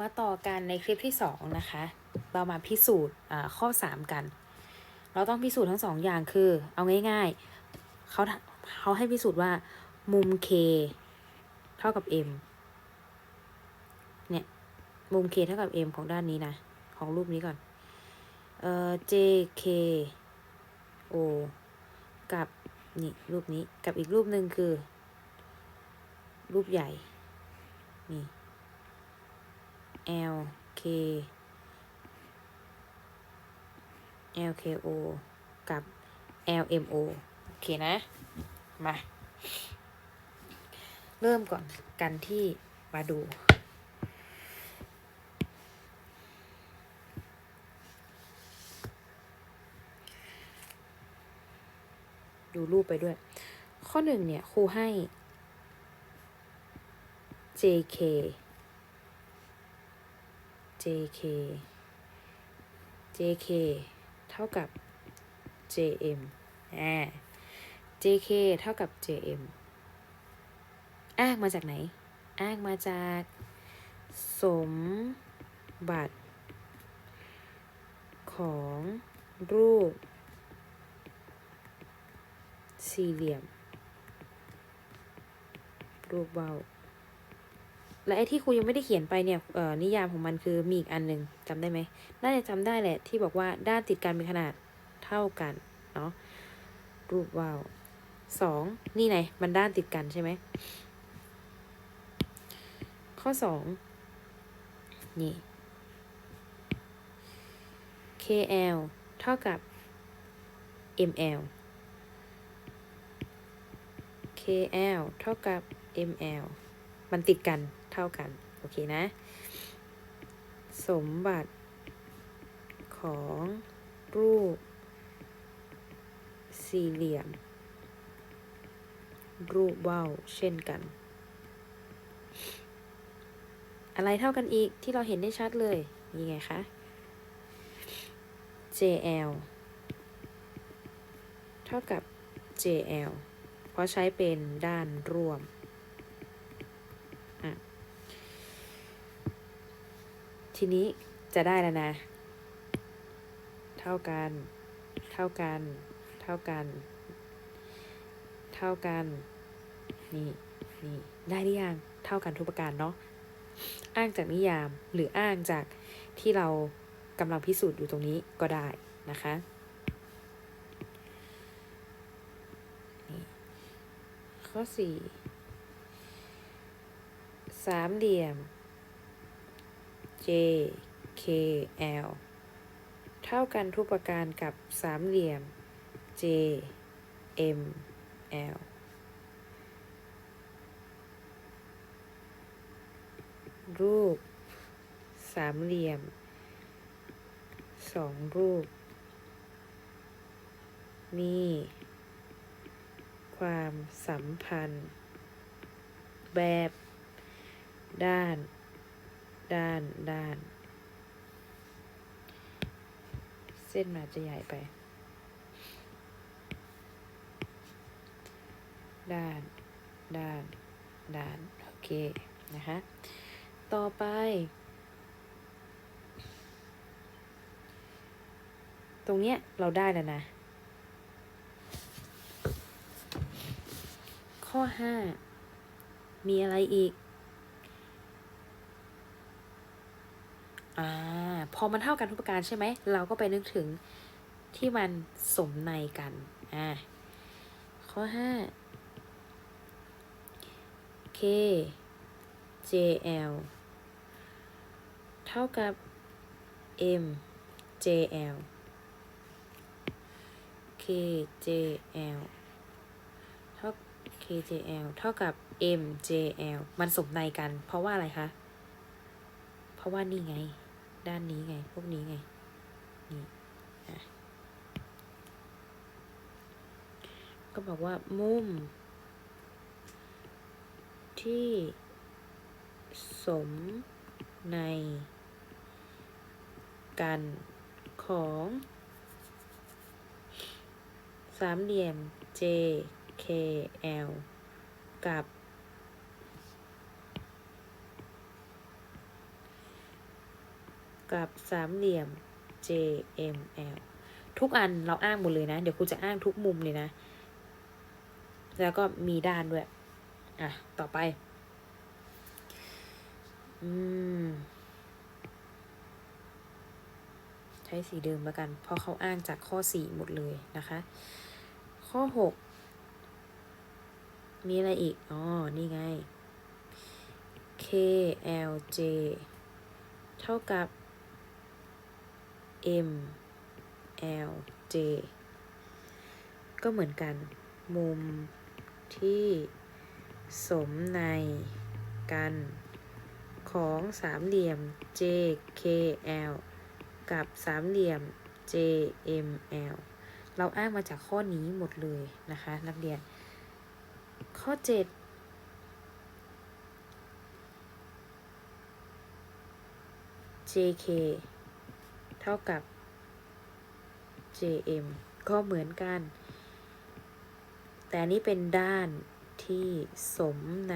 มาต่อกันในคลิปที่สองนะคะ เรามาพิสูจน์ข้อสามกัน เราต้องพิสูจน์ทั้งสองอย่างคือ เอาง่ายๆเขาเขาให้พิสูจน์ว่ามุม k เท่ากับ m เนี่ย มุม k เท่ากับ m ของด้านนี้นะ ของรูปนี้ก่อน เอ่อ j k o กับ นี่ รูปนี้กับอีกรูปหนึ่งคือ รูปใหญ่ นี่ L K L K O กับ L M O โอเคนะ มา เริ่มก่อนกันที่มาดู ดูรูปไปด้วย ข้อหนึ่งเนี่ยครูให้ JK JK JK เท่ากับ JM อ่า JK เท่ากับ JM อ้างมาจากไหน อ้างมาจาก สมบัติ ของรูป สี่เหลี่ยม รูปเบา และไอ้ที่ครูยังไม่ได้เขียนไปเนี่ยนิยามของมันคือมีอีกอันหนึ่งจำได้ไหมน่าจะจำได้แหละที่บอกว่าด้านติดกันเป็นขนาดเท่ากันเนาะรูปว่าวสองนี่ไงมันด้านติดกันใช่ไหมข้อสองนี่ KL เท่ากับ ML KL เท่ากับ ML มันติดกัน เท่ากัน โอเคนะ สมบัติของรูป สี่เหลี่ยม รูปว่าวเช่นกัน อะไรเท่ากันอีกที่เราเห็นได้ชัดเลย นี่ไงคะ JL เท่ากับ JL เพราะใช้เป็นด้านร่วม ทีนี้จะได้แล้วนะ เท่ากัน เท่ากัน เท่ากัน เท่ากัน นี่ นี่ ได้หรือยัง เท่ากันทุกประการเนาะ อ้างจากนิยามหรืออ้างจากที่เรากำลังพิสูจน์อยู่ตรงนี้ก็ได้นะคะนี่ข้อสี่สามเหลี่ยม J K L เท่ากันทุกประการกับสามเหลี่ยม J M L รูป สามเหลี่ยมสองรูป มี ความสัมพันธ์ แบบ ด้าน ด้านด้าน เส้นมันอาจจะใหญ่ไป ด้านด้านด้าน โอเค นะคะ ต่อไป ตรงเนี้ยเราได้แล้วนะ ข้อห้ามีอะไรอีก อ่า พอมันเท่ากันทุกประการใช่ไหม เราก็ไปนึกถึงที่มันสมในกัน อ่า ข้อห้า K JL เท่ากับ M JL K JL เท่า K JL เท่ากับ M JL มันสมในกัน เพราะว่าอะไรคะ เพราะว่านี่ไง ด้านนี้ไง พวกนี้ไง นี่ก็บอกว่ามุม ที่สมในกันของสามเหลี่ยม JKL กับ กับสามเหลี่ยม JML ทุกอันเราอ้างหมดเลยนะ เดี๋ยวครูจะอ้างทุกมุมเลยนะ แล้วก็มีด้านด้วย อะ ต่อไป อืม ใช้สีเดิมแล้วกัน เพราะเขาอ้างจากข้อ4หมดเลยนะคะ ข้อ6มีอะไรอีก อ๋อ นี่ไง KLJ เท่ากับ MLJ ก็เหมือนกัน มุมที่สมในกันของสามเหลี่ยม JKL กับสามเหลี่ยม JML เราอ้างมาจากข้อนี้หมดเลยนะคะ นักเรียน ข้อ 7 JK เท่ากับ JM ก็เหมือนกัน แต่นี้เป็นด้านที่สมใน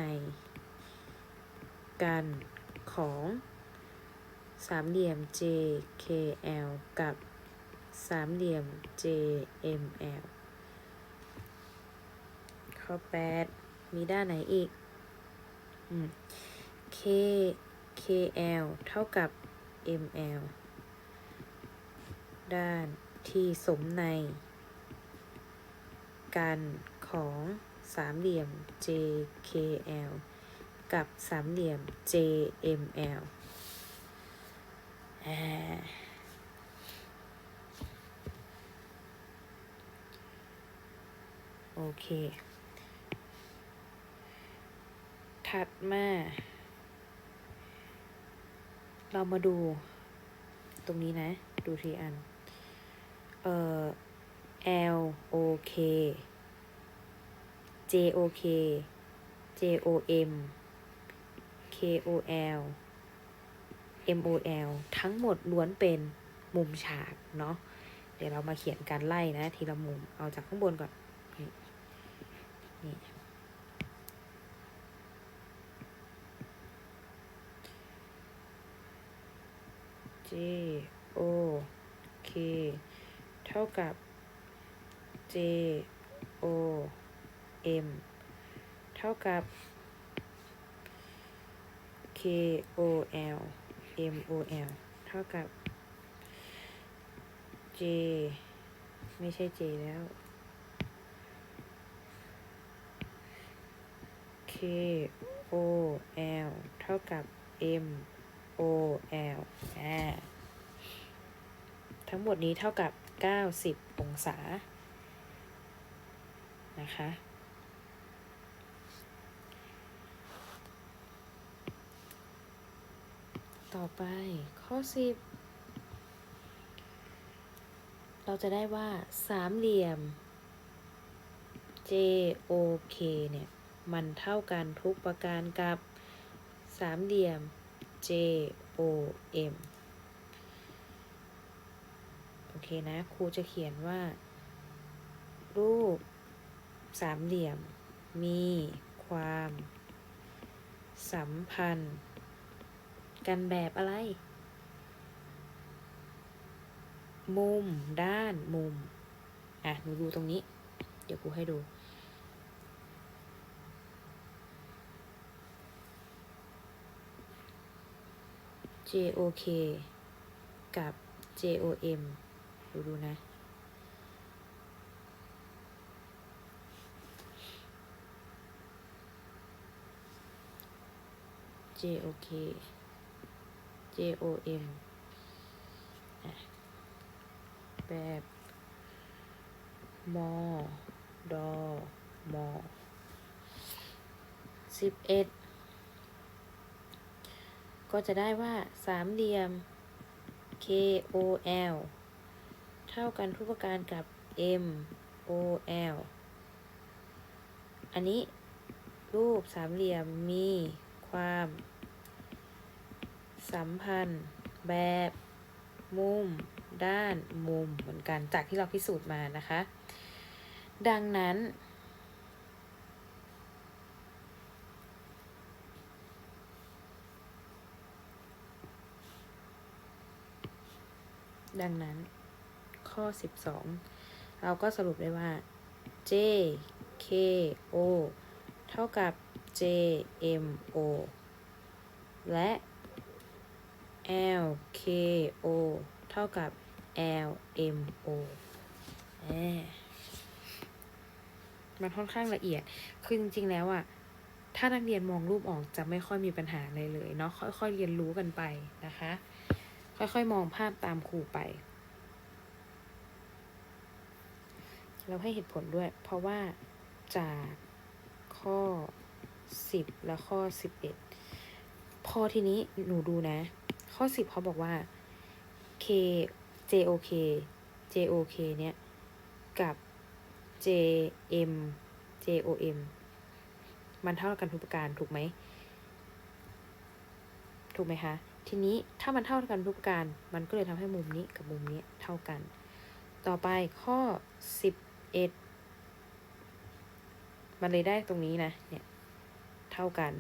กันของสามเหลี่ยม JKL กับสามเหลี่ยม JML ข้อ 8 มีด้านไหนอีกอ K KL เท่ากับ ML ด้านที่สมใน กันของสามเหลี่ยม JKL กับสามเหลี่ยม JML โอเค ถัดมา เรามาดูตรงนี้นะ ดูทีอัน เอ่อ L O K J O K J O M K O L M O L ทั้งหมดล้วนเป็นมุมฉากเนาะ เดี๋ยวเรามาเขียนการไล่นะทีละมุม เอาจากข้างบนก่อน นี่นี่ J O K ท่ากับ J O M เท่ากับ K O L M O L เท่ากับ J ไม่ใช่ J แล้ว K O L เท่ากับ M O L อ่าทั้งหมดนี้เท่ากับ 90 องศา นะคะ ต่อไปข้อ 10 เราจะได้ว่าสามเหลี่ยม JOK เนี่ย มันเท่ากันทุกประการกับสามเหลี่ยม JOM เคนะครูจะเขียนว่า รูปสามเหลี่ยม มีความ สัมพันธ์ กันแบบอะไร มุมด้านมุม อะ หนูดูตรงนี้ เดี๋ยวครูให้ดู JOK กับ JOM ดูดูนะ JOK JOM อะแบบมอดอมอสิบเอ็ดก็จะได้ว่าสามเหลี่ยม KOL เท่ากันทุกประการกับ MOL อันนี้รูปสามเหลี่ยมมีความ สัมพันธ์แบบมุม ด้านมุมเหมือนกันจากที่เราพิสูจน์มานะคะ ดังนั้นดดังนั้น ข้อ 12 เราก็สรุปได้ว่า J K O เท่ากับ J M O และ L K O เท่ากับ L M O มมันค่อนข้างละเอียด คือจริง ๆ แล้วอะถ้านักเรียนมองรูปออกจะไม่ค่อยมีปัญหาเลยเลยเนาะ ค่อย ๆ เรียนรู้กันไปนะคะ ค่อย ๆ มองภาพตามครูไป เราให้เหตุผลด้วย เพราะว่าจากข้อ 10 และข้อ 11 พอทีนี้หนูดูนะ ข้อ 10เขาบอกว่า K JOK JOK เนี่ย กับ JM JOM มันเท่ากันทุกประการถูกไหม ถูกไหมคะ ทีนี้ถ้ามันเท่ากันทุกประการ มันก็เลยทำให้มุมนี้กับมุมนี้เท่ากัน ต่อไปข้อ 11มันเลยได้ตรงนี้นะ เนี่ย เท่ากัน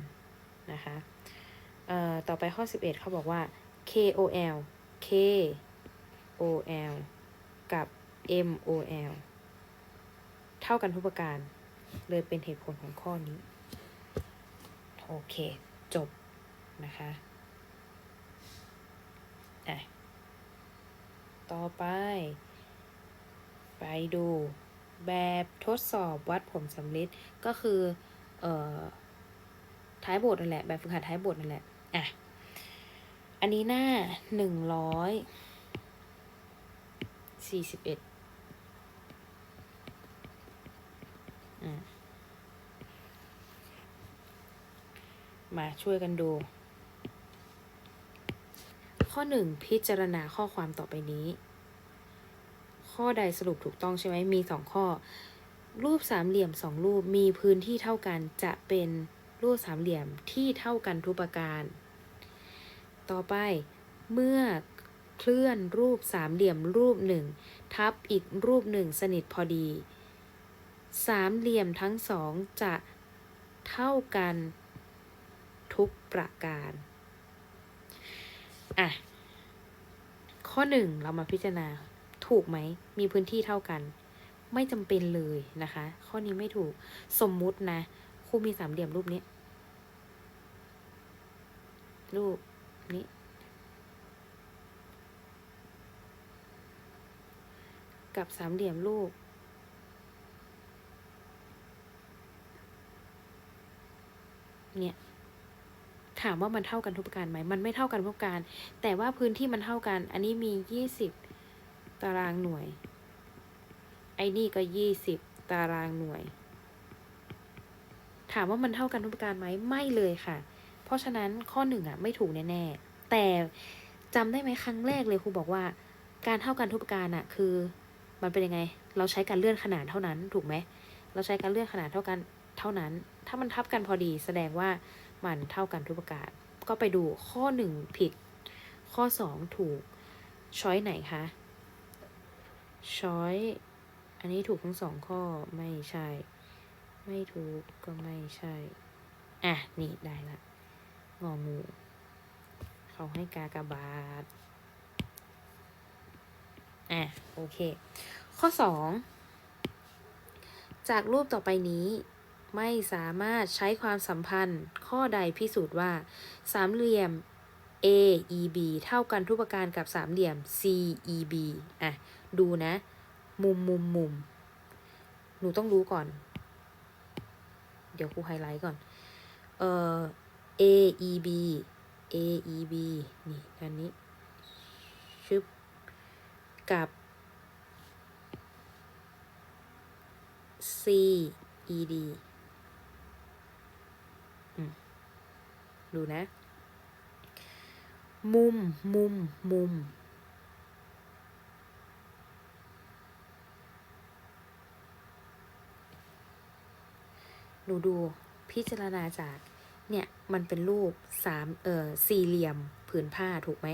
นะคะเอ่อต่อไปข้อ 11 เขาบอกว่า KOL KOL กับ MOL เท่ากันทุกประการ เลยเป็นเหตุผลของข้อนี้ โอเค จบนะคะอะต่อไป ไปดู แบบทดสอบวัดผลสำเร็จก็คือเอ่อท้ายบทนั่นแหละ แบบฝึกหัดท้ายบทนั่นแหละ อะ อันนี้หน้าหนึ่งร้อยสี่สิบเอ็ดมาช่วยกันดู ข้อหนึ่งพิจารณาข้อความต่อไปนี้ ข้อใดสรุปถูกต้องใช่ไหมมีสองข้อ รูปสามเหลี่ยมสองรูปมีพื้นที่เท่ากันจะเป็นรูปสามเหลี่ยมที่เท่ากันทุกประการ ต่อไปเมื่อเคลื่อนรูปสามเหลี่ยมรูปหนึ่งทับอีกรูปหนึ่งสนิทพอดี สามเหลี่ยมทั้งสองจะเท่ากันทุกประการ อะ ข้อหนึ่งเรามาพิจารณา ถูกไหม มีพื้นที่เท่ากัน ไม่จำเป็นเลยนะคะ ข้อนี้ไม่ถูก สมมุตินะครูมีสามเหลี่ยมรูปนี้ รูปนี้กับสามเหลี่ยมรูป เนี่ย ถามว่ามันเท่ากันทุกประการไหม มันไม่เท่ากันทุกประการ แต่ว่าพื้นที่มันเท่ากัน อันนี้มียี่สิบ ตารางหน่วย ไอ้นี่ก็ยี่สิบตารางหน่วย ถามว่ามันเท่ากันทุกประการไหมไม่เลยค่ะ เพราะฉะนั้นข้อหนึ่งอะไม่ถูกแน่ๆ แต่จำได้ไหมครั้งแรกเลยครูบอกว่า การเท่ากันทุกประการอะ คือ มันเป็นยังไง เราใช้การเลื่อนขนาดเท่านั้น ถูกไหม เราใช้การเลื่อนขนาดเท่ากันเท่านั้น ถ้ามันทับกันพอดี แสดงว่ามันเท่ากันทุกประการก็ไปดูข้อหนึ่งผิด ข้อสองถูกช้อยไหนคะ ช้อย อันนี้ถูกทั้งสองข้อไม่ใช่ ไม่ถูกก็ไม่ใช่ อะ นี่ได้ละ งองู เขาให้กากบาทอะ โอเค ข้อสอง จากรูปต่อไปนี้ไม่สามารถใช้ความสัมพันธ์ข้อใดพิสูจน์ว่า สามเหลี่ยม A E B เท่ากันทุกประการกับสามเหลี่ยม C E B อะ ดูนะ มุมมุมมุม หนูต้องรู้ก่อน เดี๋ยวครูไฮไลท์ก่อน เอ่อ A E B A E B นี่อันนี้ ชึบ กับ C E D ดูนะ มุม มุม มุม หนูดูพิจารณาจาก เนี่ย มันเป็นรูปสามเอ่อสี่เหลี่ยมผืนผ้าถูกไหม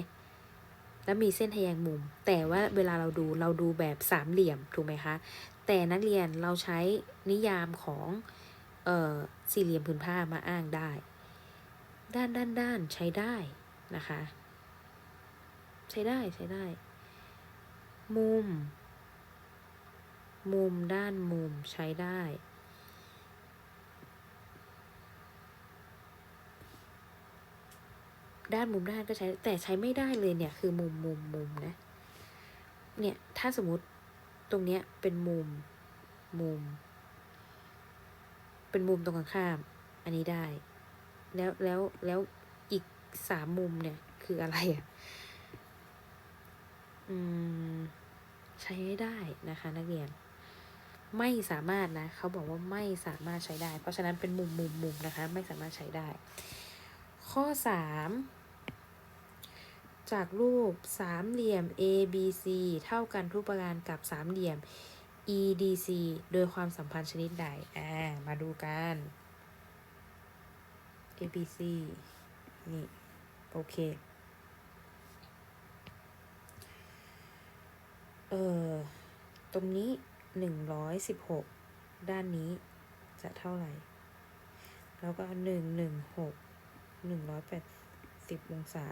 แล้วมีเส้นทะแยงมุม แต่ว่าเวลาเราดูเราดูแบบสามเหลี่ยมถูกไหมคะ แต่นักเรียนเราใช้นิยามของเอ่อสี่เหลี่ยมผืนผ้ามาอ้างได้ ด้านด้านด้านใช้ได้นะคะ ใช้ได้ใช้ได้ มุม มุมด้านมุมใช้ได้ ด้านมุมด้านก็ใช้แต่ใช้ไม่ได้เลยเนี่ยคือมุมมุมมุมนะ เนี่ยถ้าสมมติตรงเนี้ยเป็นมุมมุม เป็นมุมตรงกันข้าม อันนี้ได้ แล้วแล้วแล้วอีกสามมุมเนี่ยคืออะไรอะ ใช้ได้นะคะ นักเรียน ไม่สามารถนะเขาบอกว่าไม่สามารถใช้ได้ เพราะฉะนั้นเป็นมุมมุมมุมนะคะ ไม่สามารถใช้ได้ ข้อสามจากรูปสามเหลี่ยม ABC เท่ากันทุกประการกับสามเหลี่ยม EDC โดยความสัมพันธ์ชนิดใด อ่า มาดูกัน ABC นี่ โอเค เออตรงนี้หนึ่งร้อยสิบหกด้านนี้จะเท่าไหร่ แล้วก็หนึ่งหนึ่งหกหนึ่งร้อยแปดสิบองศา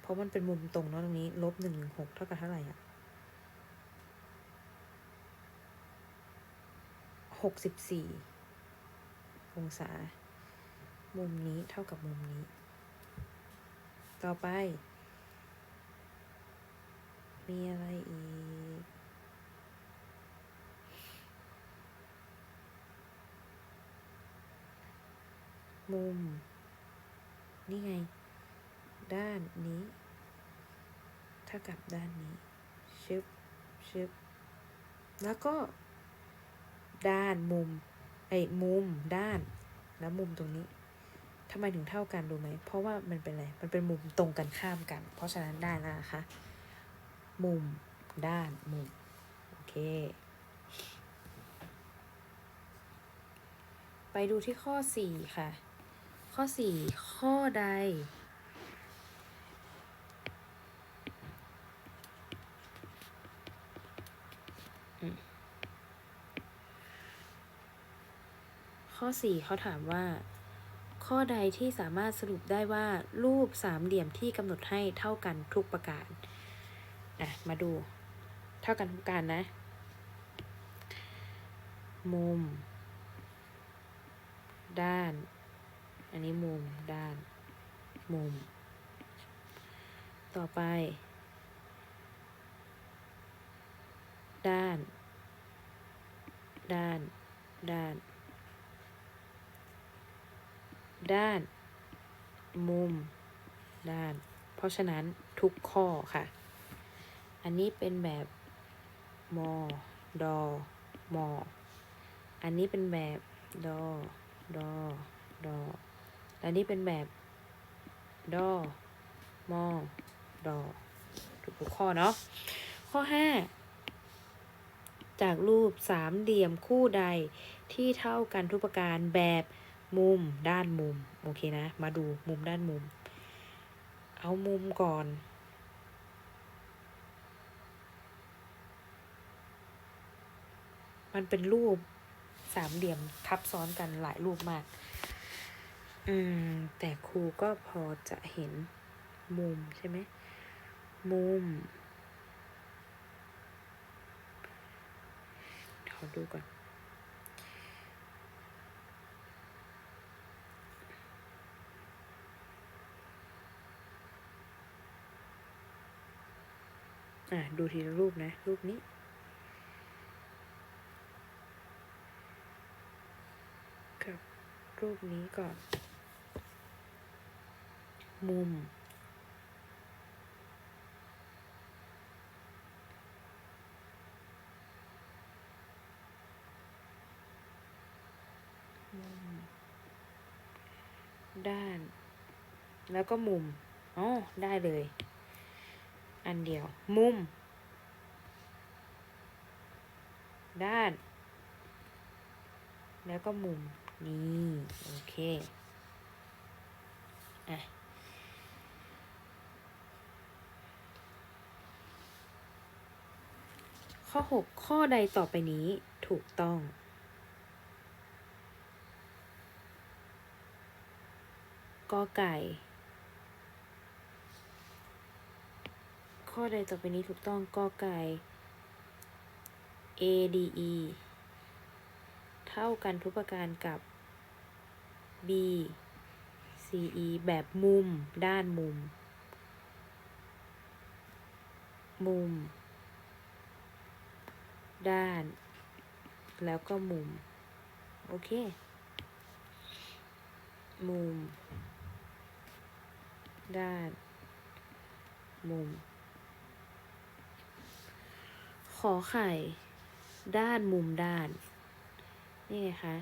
เพราะมันเป็นมุมตรงเนาะตรงนี้ ลบหนึ่งหนึ่งหกเท่ากับเท่าไหร่อะหกสิบสี่องศา มุมนี้เท่ากับมุมนี้ ต่อไป มีอะไรอีก มุม นี่ไง ด้านนี้เท่ากับด้านนี้ ชึบ ชึบ แล้วก็ ด้านมุม ไอ้มุม ด้าน แล้วมุมตรงนี้ทำไมถึงเท่ากันรู้ไหม เพราะว่ามันเป็นอะไร มันเป็นมุมตรงกันข้ามกัน เพราะฉะนั้นได้แล้วนะคะ มุม ด้าน มุม โอเค ไปดูที่ข้อสี่ค่ะ ข้อสี่ข้อใด ข้อสี่เขาถามว่า ข้อใดที่สามารถสรุปได้ว่ารูปสามเหลี่ยมที่กำหนดให้เท่ากันทุกประการอะมาดู เท่ากันทุกประการนะ มุม ด้าน อันนี้มุมด้าน มุม ต่อไป ด้าน ด้าน ด้าน ด้าน มุม ด้าน เพราะฉะนั้นทุกข้อค่ะ อันนี้เป็นแบบมอดอมออันนี้เป็นแบบ ดอ ดอ ดอ และนี่เป็นแบบ ดอ มอ ดอทุกข้อเนาะ ข้อห้าจากรูปสามเหลี่ยมคู่ใดที่เท่ากันทุกประการแบบมุมด้านมุม โอเคนะ มาดูมุมด้านมุม เอามุมก่อนมันเป็นรูปสามเหลี่ยมทับซ้อนกันหลายรูปมาก อืม แต่ครูก็พอจะเห็นมุมใช่ไหม มุม ขอดูก่อนอะดูทีละรูปนะ รูปนี้กับ รูปนี้ก่อน มุม ด้าน แล้วก็มุม อ๋อ ได้เลย อันเดียว มุม ด้าน แล้วก็มุม นี่ โอเค อะ ข้อ 6 ข้อใดต่อไปนี้ถูกต้อง กอไก่ ข้อใดต่อไปนี้ถูกต้องกอไก่ ADE เท่ากันทุกประการกับ BCE แบบมุม ด้านมุม มุม ด้าน แล้วก็มุม โอเค มุม ด้าน มุม ขอไข่ ด้านมุมด้าน นี่ไงคะ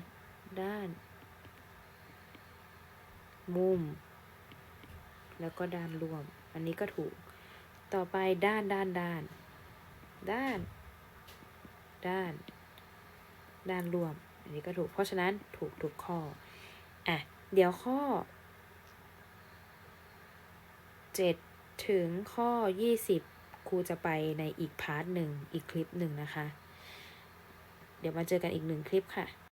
ด้าน มุม แล้วก็ด้านรวม อันนี้ก็ถูก ต่อไปด้านด้านด้าน ด้าน ด้าน ด้านรวม อันนี้ก็ถูก เพราะฉะนั้นถูกทุกข้อ อะ เดี๋ยวข้อเจ็ดถึงข้อยี่สิบครูจะไปในอีกพาร์ทหนึ่ง อีกคลิปหนึ่งนะคะ เดี๋ยวมาเจอกันอีกหนึ่งคลิปค่ะ